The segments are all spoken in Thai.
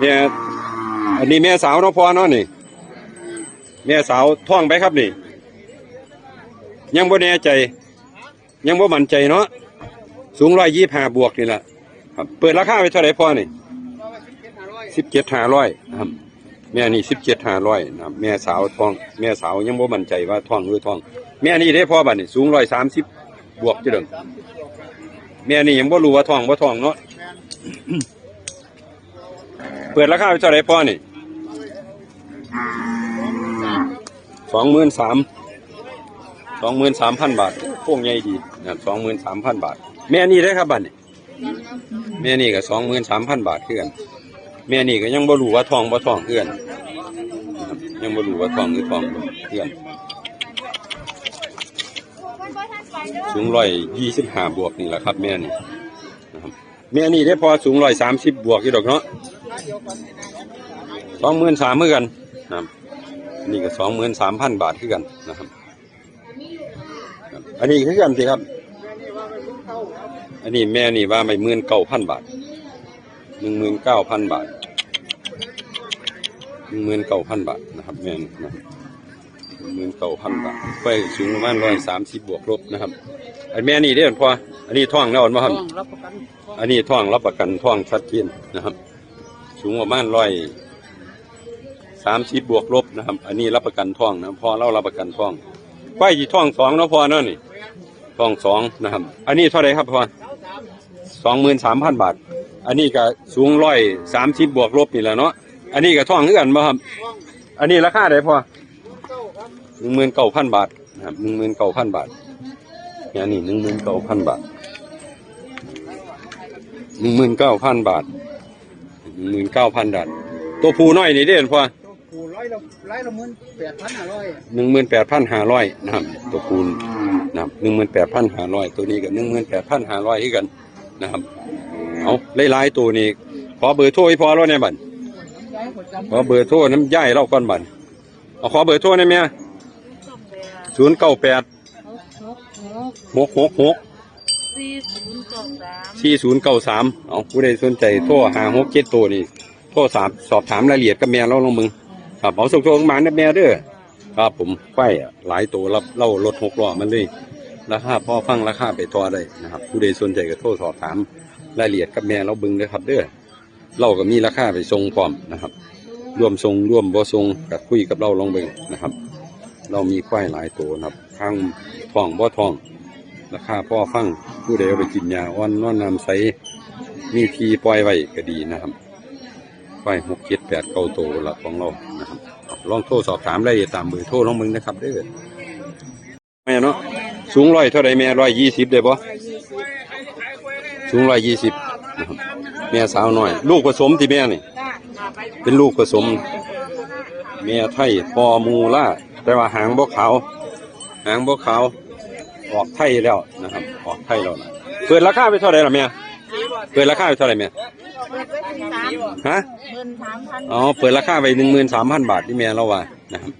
แม่อันนี้แม่สาวเนาะพ่อเนาะนี่แม่สาวท้องไปครับนี่ ยังบ่แน่ใจ ยังบ่มั่นใจเนาะสูงร้อยยี่ห้าบวกนี่แหละครับเปิดราคาไปเท่าไหร่พ่อนี่สิบเจ็ดห้าร้อยครับ แม่นี่สิบเจ็ดห้าร้อยนะครับแม่สาวท้อง แม่สาวยังบ่มั่นใจว่าท้องหรือท้อง แม่นี่ได้พ่อบัดนี่สูงร้อยสามสิบบวกจีเดิงแม่นี่ยังบ่รู้ว่าท้องบ่ท้องเนาะ เปิดราคาไปเท่าไร่พ่อนี่สองหมื่นสามสองหมื่นสามพันบาทโค้งใหญ่ดีนะสองหมื่นสามพันบาท แม่นี่ได้ครับบัดนี่แม่นี่ก็สองหมื่นสามพันบาทคือกันแม่นี่ก็ยังบ่รู้ว่าทองบ่ทองเอื้อนยังบ่รู้ว่าทองหรือทองเอื้อนสูงร้อยยี่สิบห้าบวกนี่แหละครับ แม่นี่นะครับแม่นี่ได้พอสูงร้อยสามสิบบวกอยู่ดอกเนาะ สองหมื่นสามเมื่อกันนะครับนี่ก็สองหมื่นสามพันบาทคือกันนะครับครับ อันนี้คือกันสิครับ อันนี้แม่นี่ว่าไม่หมื่นเก้าพันบาทหนึ่งหมื่นเก้าพันบาทหนึ่งหมื่นเก้าพันบาทนะครับแม่นนะครับหนึ่งหมื่นเก้าพันบาทไฟสูงประมาณร้อยสามสิบบวกลบนะครับอันแม่นี่เด้อพออันนี้ท่องแล้วอ่อนมาครับต้องรับประกันอันนี้ท่องรับประกันท่องชัดเจนนะครับ สูงประมาณร้อยสามสิบบวกลบนะครับ อันนี้รับประกันท่องนะพอเรารับประกันท่องไฟที่ท่องสองนะพอเนาะนี่ท่องสองนะครับ อันนี้เท่าไรครับพอสองหมื่นสามพันบาท อันนี้ก็สูงร้อยสามสิบบวกลบนี่แหละเนาะอันนี้ก็ท่องคือกันบ่ครับ อันนี้ราคาไหนพอหนึ่งหมื่นเก้าพันบาทนะครับหนึ่งหมื่นเก้าพันบาทเนี่ยนี่หนึ่งหมื่นเก้าพันบาทหนึ่งหมื่นเก้าพันบาท หนึ่งหมื่นเก้าพันบาทตัวผูน้อยนี่เด่นพอกูร้อยละร้อยละหมื่นแปดพันห้าร้อยหนึ่งหมื่นแปดพันห้าร้อยนะครับตัวคูณนะครับหนึ่งหมื่นแปดพันห้าร้อยตัวนี้กับหนึ่งหมื่นแปดพันห้าร้อยที่กันนะครับเอาหลายๆตัวนี้ขอเบอร์โทรให้พอแล้วเนี่ยบัดย้ายประจำขอเบอร์โทรน้ำย่ายเราก่อนบัดเอาขอเบอร์โทรได้ไหมศูนย์เก้าแปดหกหกหกหกหก สี่ศูนย์เก้าสามสี่ศูนย์เก้าสามเอาผู้ใดสนใจโทรหาหกเจ็ดตัวนี่โทรสามสอบถามรายละเอียดกับแม่เราลงมึงครับเอาส่งโทรมาเนี่ยแม่เด้อครับผมไฟอะหลายตัวรับเล่ารถหกล้อมันเลยราคาพอฟังราคาไปต่อได้นะครับ ผู้ใดสนใจก็โทรสอบถามรายละเอียดกับแม่เราเบึงเด้อครับเด้อเราก็มีราคาไปส่งพร้อมนะครับร่วมส่งร่วมบ่ส่งกับคุยกับเราลองเบิ่งนะครับ เรามีควายหลายตัวนะครับทั้งท้องบ่ท้อง ราคาพ่อฟังผู้ใดเอาไปกินยาอ่อนนอนน้ำใสมีทีปล่อยไว้ก็ดีนะครับไว้หกเจ็ดแปดเก้าโตวละของเรานะครับลองโทรสอบถามรายละเอียดตามเบอร์โทรลองมึงนะครับเด้อแม่เนาะสูงร้อยเท่าไรแม่ร้อยยี่สิบได้ปะสูงร้อยยี่สิบนะครับแม่สาวน้อย ลูกผสมที่แม่นี่ เป็นลูกผสม แม่ไทยปอมูล่าแต่ว่าหางบ่ขาว หางบ่ขาว ออกไทยแล้วนะครับ ออกไทยแล้วนะเปิดราคาไปเท่าไหร่ล่ะแม่เปิดราคาไปเท่าไหร่แม่เปิดไว้ที่สามฮะหมื่นสามพันอ๋อเปิดราคาไปหนึ่งหมื่นสามพันบาทที่แม่เราว่านะครับ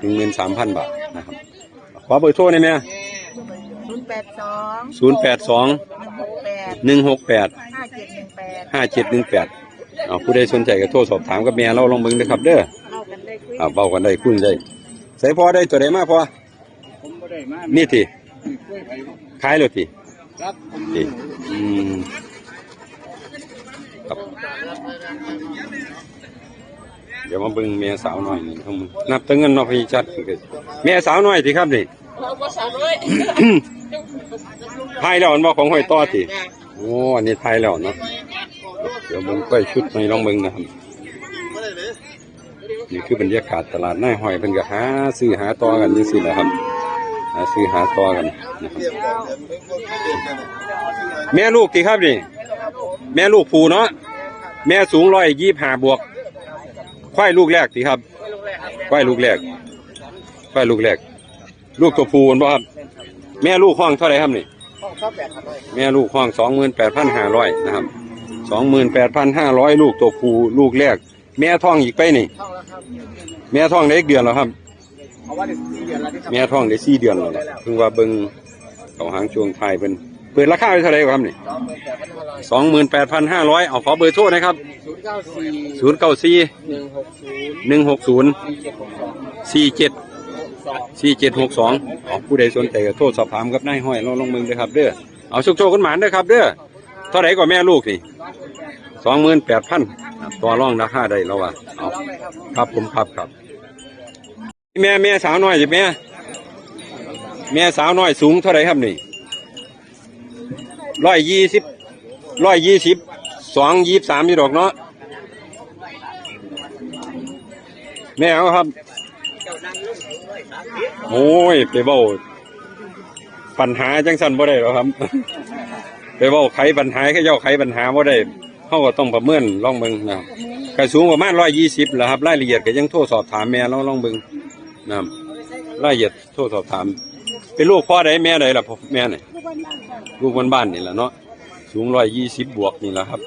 หนึ่งหมื่นสามพันบาทนะครับขอเบอร์โทรหน่อยแม่ศูนย์แปดสองศูนย์แปดสองหนึ่งหกแปดหนึ่งหกแปดห้าเจ็ดหนึ่งแปดห้าเจ็ดหนึ่งแปดเอาผู้ใดสนใจก็โทรสอบถามกับแม่เราลองเบิ่งนะครับ เด้อเอากันได้คุยอ่าเบากันได้คุ้นได้ใส่พอได้ตัวใดมาพอผมก็ได้มานี่ทีกล้วยไผ่ ขายเลยทีครับผมทีอืมครับเดี๋ยวมาเบิ่งแม่สาวน้อยนี่ของมึงนับแตั้งเงินเนอพี่ชัดคือกันแม่สาวน้อยสิครับนี่เราก็สามร้อยไทยแล้วมันบอกของหอยต่อสิโอ้อันนี้ไทยแล้วเนาะเดี๋ยวมึงก็ชุดในลองมึงนะครับนี่คือบรรยากาศตลาดหน้าหอยเป็นก็หาซื้อหาต่อกันจังซี่แหละครับ หาซื้อหาต่อกันนะครับแม่ลูกกี่ครับนี่ แม่ลูกผูเนาะแม่สูงร้อยยี่ห้าบวกควายลูกแรกสิครับควายลูกแรกควายลูกแรก ลูกตัวผูนบ่ครับ แม่ลูกห้องเท่าไหร่ครับนี่ห้องครับแปดพันร้อยแม่ลูกห้องสองหมื่นแปดพันห้าร้อยนะครับสองหมื่นแปดพันห้าร้อยลูกตัวผู้ลูกแรก แม่ท้องอีกไปนี่เท่าแล้วครับแม่ท้องได้อีกเดือนแล้วครับ เอาว่าได้สี่เดือนแล้วที่ทำแม่ท้องได้สี่เดือนแล้วล่ะเพิ่งว่าเบิ่งเขาหางช่วงไทายเป็นปิดราคาไปเท่าไหร่ครับนี่สองหมื่นแปดพันห้าร้อยสองหมื่นแปดพันห้าร้อยเอาขอเบอร์โทรนะครับศูนย์เก้าสี่ศูนย์เก้าสี่หนึ่งหกศูนย์หนึ่งหกศูนย์สี่เจ็ดหกสองสี่เจ็ด สองสี่เจ็ดหกสองเอาผู้ใดสนใจก็โทรสอบถามกับนายห้อยเราลงมือเลยครับเด้อ เอาโชคโชคกันหมานเด้อครับเด้อ เท่าไหร่กว่าแม่ลูกนี่สองหมื่นแปดพันต่อรองราคาได้แล้วว่ะเอาลองเลยครับครับผมครับครับ แม่แม่สาวน้อยจ้ะแม่แม่สาวน้อยสูงเท่าไรครับนี่ร้อยยี่สิบร้อยยี่สิบสองยี่สามยี่ดอกเนาะแม่เอาครับ โอ้ยไปเบ้าปัญหาจังสันบ่ได้หรอกครับ ไปเบ้าไขปัญหาแค่เจ้าไขปัญหาบ่ได้เขาก็ต้องประเมินลองเบิงนะครับก็สูงประมาณร้อยยี่สิบแหละครับรายละเอียดก็ยังโทรสอบถามแม่ลองลองเบิง นะครับรายละเอียดโทรสอบถาม เป็นลูกพ่อใดแม่ใดล่ะพ่อแม่ไหนลูกบ้านๆนี่แหละเนาะสูงร้อยยี่สิบบวกนี่แหละครับ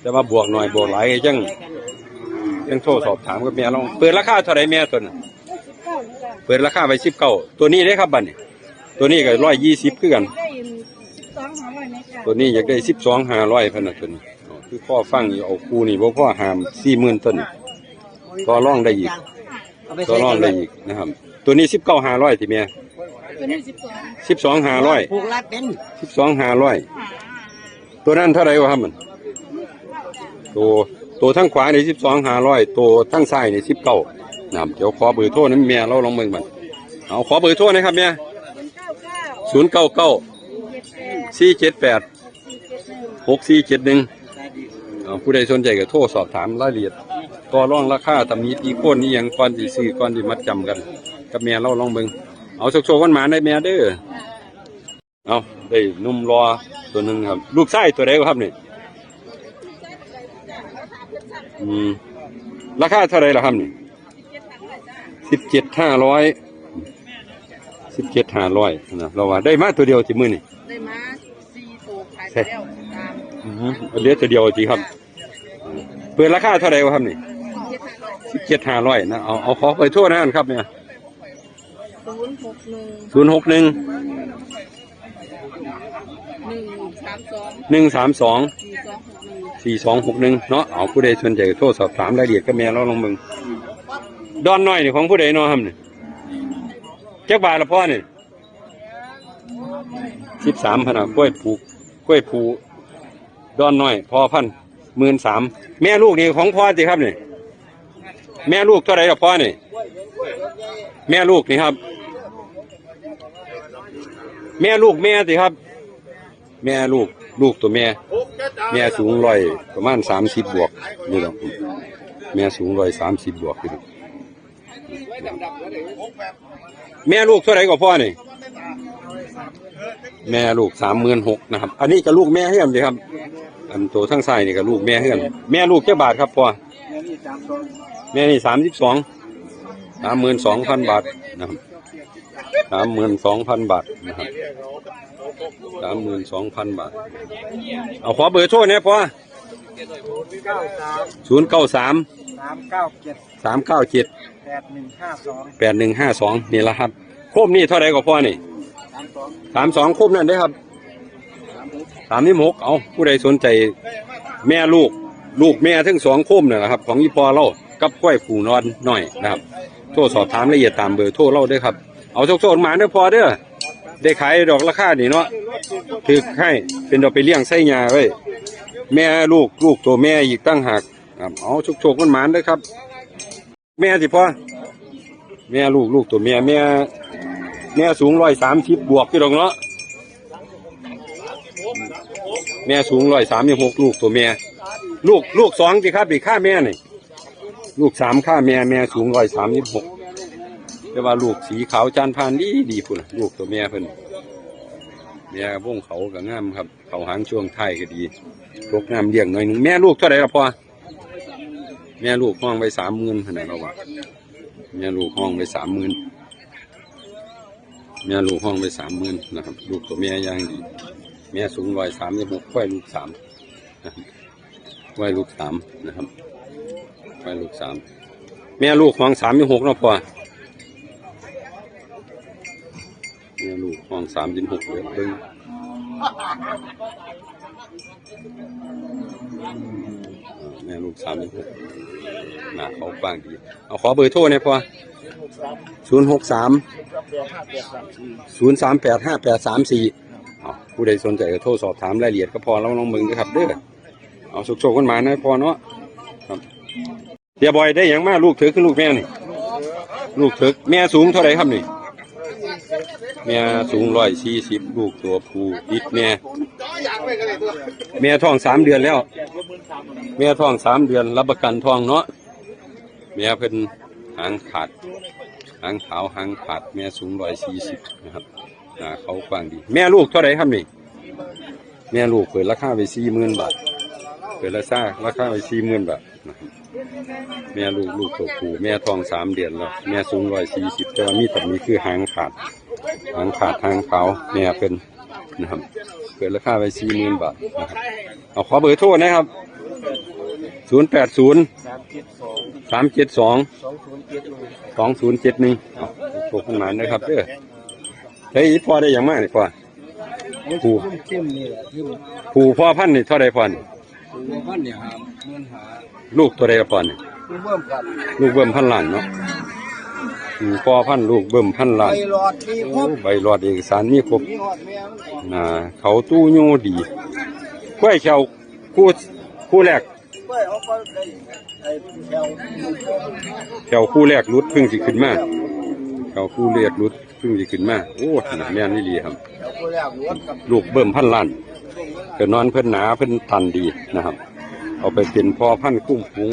แต่ว่าบวกหน่อยบวกหลายยังยังโทรสอบถามกับแม่ลองเปิดราคาเท่าไรแม่ตัวนั้นเปิดราคาไปสิบเก้าตัวนี้ได้ครับบัดนี้ตัวนี้ก็ร้อยยี่สิบคือกัน ตัวนี้อยากได้สิบสองห้าร้อยพันนะตัวนี้คือพ่อฟังอยู่เอาคูนี่บ่พ่อหามสี่หมื่นต้นต่อรองได้อีก ต่อรองได้อีกนะครับ ตัวนี้สิบเก้าห้าร้อยที่เมียตัวนี้สิบสองสิบสองห้าร้อยผูกรัดเป็นสิบสองห้าร้อยตัวนั้นเท่าไหร่วะครับมันตัวตัวทั้งขวานี่สิบสองห้าร้อยตัวทั้งซ้ายนี่สิบเก้านะครับเดี๋ยวขอเบอร์โทรนั้นเมียเราลองเบิ่งมันเอาขอเบอร์โทรนะครับเมียเป็นเก้าเก้าศูนย์เก้าเก้าเจ็ดแปดสี่เจ็ดแปดสี่เจ็ดหนึ่งหกสี่เจ็ดหนึ่งเอาผู้ใดสนใจก็โทรสอบถามรายละเอียด ต่อรองราคาตำหนิตีโค่นนี่ยังก่อนที่ซื้อก่อนที่มัดจำกัน กับแม่เราลองเบิ่งเอาโชคโชคกันหมาได้แม่เด้อเอาได้หนุ่มรอตัวหนึ่งครับ ลูกไส้ตัวใดครับนี่อืมราคาเท่าไหรล่ะครับนี่สิบเจ็ดห้าร้อยสิบเจ็ดห้าร้อยนะเราว่าได้มาตัวเดียวที่มือนี่ได้มาสี่ตัวขายไปแล้วตามอืมเหลือตัวเดียวจริงครับเปิดราคาเท่าไหร่วะครับนี่เจ็ดห้าร้อย สิบเจ็ดห้าร้อยนะเอาเอาขอไปโทษนะครับเนี่ยศูนย์หกหนึ่งศูนย์หกหนึ่งหนึ่งสามสองหนึ่งสามสองสี่สองหกหนึ่งสี่สองหกหนึ่งเนาะเอาผู้ใดสนใจก็โทรสอบถามรายละเอียดกับแม่เราลองเบิ่งดอนน้อยนี่ของผู้ใดเนาะครับนี่จักบาทละพ่อนี่สิบสามพันอะกล้วยผูกกล้วยผูดอนน้อยพอพันหมื่นสามแม่ลูกนี่ของพ่อสิครับนี่ แม่ลูกเท่าไหร่ละพ่อนี่ แม่ลูกนี่ครับ แม่ลูกแม่สิครับ แม่ลูกลูกตัวแม่ แม่สูงร้อยประมาณสามสิบบวกนี่หรอกแม่สูงร้อยสามสิบบวกนี่หรอกแม่ลูกเท่าไหร่ก็พ่อนี่ แม่ลูกสามหมื่นหกนะครับ อันนี้ก็ลูกแม่เฮือนสิครับอันตัวทั้งซ้ายนี่ก็ลูกแม่เฮือนแม่ลูกเจ้าบาทครับพ่อนี่สามสอ แม่นี่สามสิบสองสามหมื่นสองพันบาทนะครับสามหมื่นสองพันบาทนะครับสามหมื่นสองพันบาท เอาขอเบอร์โทรเนี่ยพ่อเก้าสามศูนย์เก้าสามสามเก้าเจ็ดสามเก้าเจ็ดแปดหนึ่งห้าสองแปดหนึ่งห้าสองนี่ละครับโคมนี่เท่าไหรก็พ่อนี่สามสองสามสองโคมนั่นได้อครับสามหกสามนี่หกเอาผู้ใดสนใจ แม่ลูก ลูกแม่ทั้งสองโคมเนี่ยนะครับ ของยี่ปอเรา กับกล้วยผูนอนหน่อยนะครับ โทรสอบถามละเอียดตามเบอร์โทรเราด้วยครับ เอาโชคโชคมาเด้อพอเด้อได้ขายดอกราคานี่เนาะถือให้เป็นดอกไปเลี้ยงไส้ยาไว้แม่ลูกลูกตัวแม่อีกตั้งหากเอาโชคโชคมันหมานเด้อครับ แม่สิพ่อแม่ลูกลูกตัวแม่แม่แม่สูงร้อยสามสิบบวกที่ดอกเนาะแม่สูงร้อยสามสิบหกลูกตัวแม่ ลูกลูกสองสิครับอีกค่าแม่นี่ ลูกสามค่าแม่แม่สูงร้อยสามสิบหกแต่ว่าลูกสีขาวจานพานดีดีพุ่นน่ะลูกตัวแม่เพิ่นแม่วงเขาก็งามครับ เขาหางช่วงไทยก็ดีตกน้ำเลี้ยงหน่อยนึงแม่ลูกเท่าไหร่ละพ่อแม่ลูกห้องไปสามหมื่นขนาดเราว่าแม่ลูกห้องไปสามหมื่นแม่ลูกห้องไปสามหมื่นนะครับ ลูกตัวแม่ย่างดีแม่สูงร้อยสามสิบหกควายลูกสามครับควายลูกสามนะครับ ควายลูกสามแม่ลูกของสามสิบหกเนาะพ่อแม่ลูกของสามสิบหกเดือเบิ้งแม่ลูกสามนี่หกน้าเขากว้างดีเอาขอเบอร์โทรหน่อยพ่อศูนย์หกสามศูนย์สามแปดห้าแปดสามสี่ผู้ใดสนใจก็โทรสอบถามรายละเอียดก็พอแล้วลองมึงนะครับเด้อเอาสุกๆกันมานะพอเนาะครับ เดี๋ยวบอยได้หยังมาลูกเถอคือลูกแม่นี่ ลูกเถกแม่สูงเท่าไหร่ครับนี่ แม่สูงร้อยสี่สิบลูกตัวผู้ติดแม่ แม่ท้องสามเดือนแล้ว แม่ท้องสามเดือนรับประกันท้องเนาะแม่เพิ่นหางขาดหางขาวหางขาดแม่สูงร้อยสี่สิบนะครับหนาเขากว้างดี แม่ลูกเท่าไหร่ครับนี่ แม่ลูกเปิดราคาไปสี่หมื่นบาทเปิดราคาราคาไปสี่หมื่นบาทนะครับ แม่ลูกลูกตัวผู้แม่ท้องสามเดือนแล้วแม่สูงร้อยสี่สิบแต่ว่ามีแต่นี้คือหางขาดหางขาดหางเขาแม่เป็นนะครับเกิดราคาไปสี่หมื่นบาทนะครับเอาขอเบอร์โทรนะครับศูนย์แปดศูนย์สามเจ็ดสองสองศูนย์เจ็ดหนึ่งสองศูนย์เจ็ดหนึ่งเอาโทรขึ้นนะครับเด้อเฮ้ยพอได้อย่างมากนี่พ่อผู้ผู้พ่อพันธุ์นี่เท่าไรพอนี่ ตัวพันเนี่ยหาเงินหาลูกตัวใดพ่อนี่ผู้เบิ่มครับลูกเบิ่มพันล้านเนาะอืมพ่อพันธุ์ลูกเบิ่มพันล้าน ไปหลอดมีครโอ้บใบรอดเอกสารมีครบมีหอดแม่มันก่อนน่าเขาตู้โยดีกล้วยเขียวคู่คู่แรกเว้ยเอาไปได้ไอ้แถวเขียวคู่แรกรุดเพิ่งสิขึ้นมาเขียวคู่แรกรุดเพิ่งสิขึ้นมาโอ้หนาแม่นนี่ดีครับ แถวคนแรกล้วนกับลูกเบิ่มพันล้าน เพิ่นนอนเพิ่นหนาเพิ่นตันดีนะครับ เอาไปเป็นพ่อพันธุ์คุ้มฟูง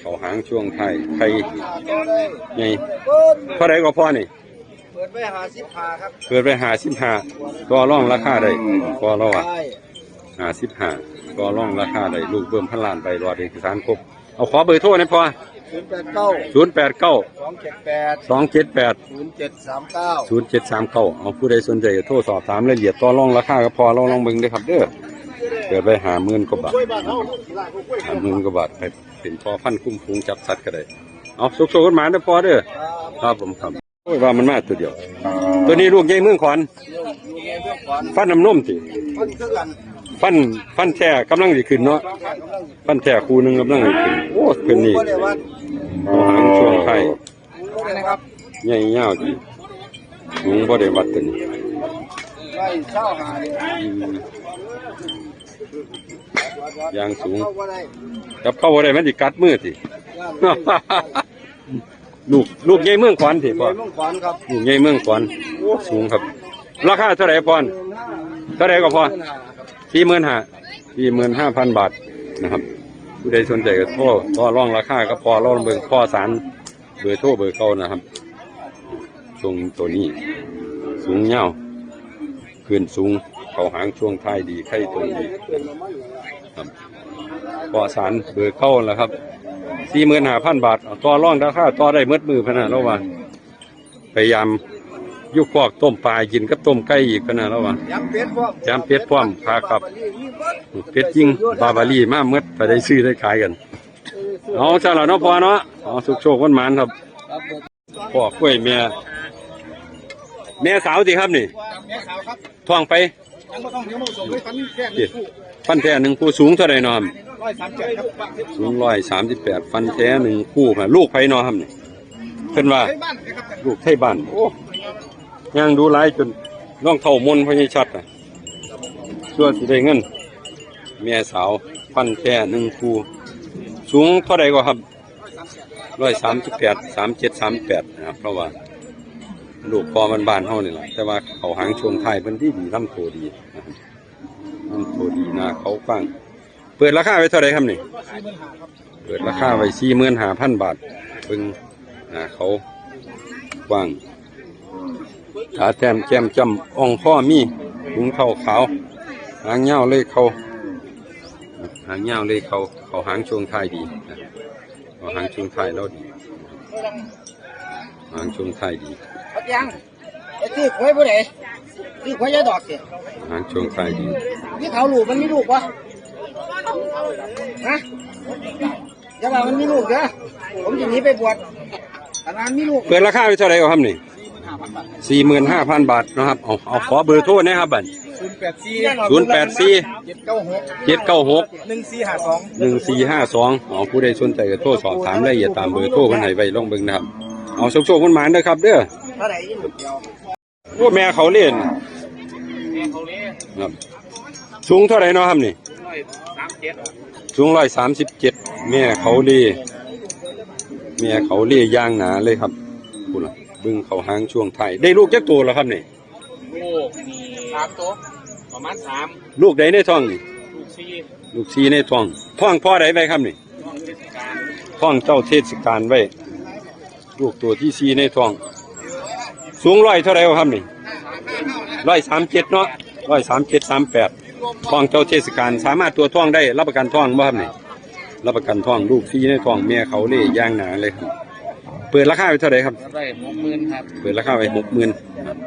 เขาหางช่วงไทายไทยตัวได้ไงเปิดเท่าไรก็พอนี่เปิดไปหาสิบหาครับเปิดไปหาสิบห้าก็ร่องราคาได้ก็รออะใช่หาสิบห้าก็ร่องราคาได้ลูกเบิ่มพันล้านไปรอดเอกสารครบเอาขอเบอร์โทรหนะพอ ศูนย์แปดเก้าศูนย์แปดเก้าสองเจ็ดแปดสองเจ็ดแปดศูนย์เจ็ดสามเก้าศูนย์เจ็ดสามเก้าเอาผู้ใดสนใจก็โทรสอบถามรายละเอียดต่อรองราคาก็พอลองลองเบิ่งเด้อครับเด้อเกิดไปหาหมื่นกว่าบาทกล้วยบ้านเขาลูกหลานเขากล้วยหาหมื่นกว่าบาทไปเป็นพอพันธุ์คุ้มฟูงจับสัตว์ก็ได้เอาสุกๆกันมาเด้อพอเด้อครับผมครับโอ้ยว่ามันมาตัวเดียว ตัวนี้ลูกใหญ่เมืองขอนอยู่ในเรื่องก่อนฟันน้ำนมติมันคือกันฟันฟันแท้กำลังสิขึ้นเนาะต้องการกำลังฟันแท้คู่หนึงกำลังสิขึ้นโอ้เพิ่นนี่ ก็เลยว่าเอาหางช่วงไทยนะครับใหญ่ยาวดีสูงบ่ได้วัดตัวนี้ไล่เช่าหาเลยอืมยางสูงเข้าก็ได้กับเข้าบ่ได้มันสิกัดมือสิย่านลูกลูกใหญ่เมืองขอนสิเลพ่อยมังกรครับลูกใหญ่เมืองขอนโอ้สูงครับ ราคาเท่าไหร่พอนเท่าไหร่ก็พอสี่หมื่นห้าสี่หมื่นห้าพันบาทนะครับ ผู้ใดสนใจก็โทรต่อรองราคาก็พอรองเบิ่งพ่อสารเบอร์โทรเบอร์เขานะครับช่วงตัวนี้ สูงเงาวขึ้นสูงเขาหางช่วงท้ายดีไข่ตรงดีครับพอสารเบอร์เข้าแล้วครับสี่หมื่นห้าพันบาทต่อรองราคาต่อได้เมดมือพะนะแล้วว่าพยายาม ยุกพอกต้มปลากินกับต้มไก่อีกพะนะแล้วว่ายำเป็ดพร้อมยำเป็ดพร้อมครับเป็ดจริงบาบารีมาเมดไปได้ซื้อได้ขายกันเอาซะแล้วเนาะพอเนาะเอาสุกโชควันหมานครับครับผมพ่อกล้วยแม่แม่สาวสิครับนี่แม่สาวครับท้องไปยังไม่ต้องเดี๋ยวมาส่งให้ฟันแค่หนึ่งคู่ฟันแท้หนึ่งคู่สูงเท่าไรเนาะครับร้อยสามเจ็ดครับสูงร้อยสามสิบแปดฟันแท้หนึ่งคู่ค่ะลูกไผเนาะครับนี่เพิ่นว่าให้บ้านนะครับลูกไทยบ้านโอ้ ยังดูหลายจนน้องเท่ามนพญชัดอะช่วยสิได้เงินแม่สาวฟันแท้หนึ่งคูสูงเท่าไรก็ครับร้อยสามสิบแปดสามเจ็ดสามแปดนะครับเพราะว่าลูกพอมันบานเฮานี่แหละแต่ว่าเขาหางช่วงท้ายเพิ่นที่ดีลำโตดีนะครับลำโตดีนะเขาฟังเปิดราคาไว้เท่าไรครับนี่เปิดราคาไว้สี่หมื่นห้าพันบาทเบิ่งน้าเขากว้าง ขาแต้มแก้มจำอ่องข้อมีถุงเท้าขาว หางเงาวเลยเขาหางเงาวเลยเขาเขาหางช่วงท้ายดีนะเขาหางช่วงท้ายแล้วดี หางช่วงท้ายดีครับยังไอ้ที่ควยผู้ใดที่ควยยาดอกเนี่ยหางช่วงท้ายดีนี่เขาลูกมันมีลูกปะฮะอย่าว่ามันมีลูกเด้อผมจะหนีไปบวชขนาดมีลูกเปิดราคาไว้เท่าไหร่ครับนี่ สี่หมื่นห้าพันบาทสี่หมื่นห้าพันบาทนะครับ เอาเอาขอเบอร์โทรนะครับบัดศูนย์แปดสี่ศูนย์แปดสี่เจ็ดเก้าหกเจ็ดเก้าหกหนึ่งสี่ห้าสองหนึ่งสี่ห้าสองเอาผู้ใดสนใจก็โทรสอบถามรายละเอียดตามเบอร์โทรเพิ่นให้ไว้ลองเบิ่งนะครับ เอาโชคโชคคนหมานเด้อครับ เด้อเท่าไหร่อีกเดียวโอ้แม่เขาเล่นครับสูงเท่าไหร่เนาะครับนี่สูงร้อยสามสิบเจ็ดแม่เขาเล่แม่เขาเล่ย่างหนาเลยครับคุณล่ะ เบึงเขาหางช่วงไทายได้ลูกจักตัวแล้วครับนี่ลูกมีสามตัวประมาณสามลูกใดในท้องนี่ลูกสี่ลูกซีในท้องท้องพ่อใดไว้ครับนี่ช่วงเทศกาลท้องเจ้าเทศกาลไว้ลูกตัวที่ซีในท้อง สูงร้อยเท่าไหร่ครับนี่ร้อยสามเจ็ดเนาะร้อยสามเจ็ดสามแปดท้องเจ้าเทศกาลสามารถตัวท้องได้รับประกันท้องบ่ครับนี่รับประกันท้องลูกซีในท้องเมียเขาเล่ย่างหนาเลยครับ เปิดราคาไปเท่าไหร่ครับรับได้หกหมื่นครับ เปิดราคาไปหกหมื่น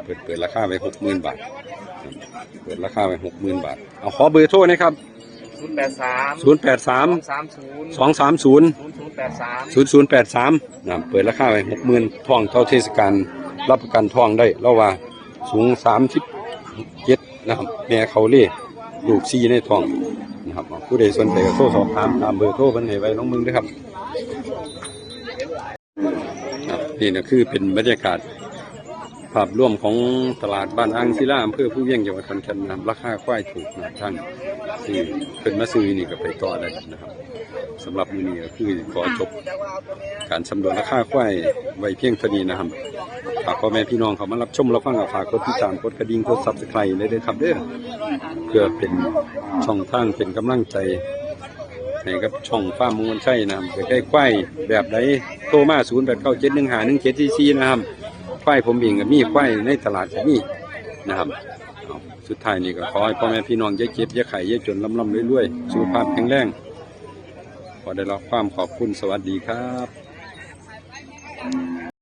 เปิดเปิดราคาไปหกหมื่นบาท เปิดราคาไปหกหมื่นบาท เอาขอเบอร์โทรนะครับศูนย์แปดสามศูนย์แปดสามสามศูนย์สองสามศูนย์ศูนย์ศูนย์แปดสามศูนย์ศูนย์แปดสามนะเปิดราคาไปหกหมื่นท่องเท่าเทศกาลรับประกันท่องได้แล้วว่าสูงสามสิบเจ็ดนะครับแม่เขาเล่ลูกซีในท้องนะครับผู้ใดสนใจก็โทรสอบถามตามเบอร์โทรเพิ่นให้ไว้น้องมึงด้วยครับครับ นี่นะคือเป็นบรรยากาศภาพร่วมของตลาดบ้านอ่างศิลาอำเภอผู้เวียงจังหวัดขอนแก่นนะราคาควายถูกนะท่านที่เป็นมาซื้อนี่ก็ไปต่อได้นะครับสำหรับมือนี้ก็คือขอจบ การสำรวจราคาควายไว้เพียงเท่านี้นะครับฝากพ่อแม่พี่น้องเขามารับชมรับฟังกับฝากกดติดตามกดกระดิ่งกดซับสไครต์เลยเด้อครับเด้อเพื่อเป็นช่องทางเป็นกำลังใจ ให้กับช่องฟ้าร์มมงคลชัยนะครับจะได้ควายแบบใดโทรมา0 8 9 7 1 5 1 7 4 4นะครับควายผมเองก็มีควายในตลาดก็มีนะครับเอาสุดท้ายนี่ก็ขอให้พ่อแม่พี่น้องอย่าเจ็บอย่าไข่อย่าจนลำลำรวยๆสุขภาพแข็งแรงขอได้รับความขอบคุณสวัสดีครับ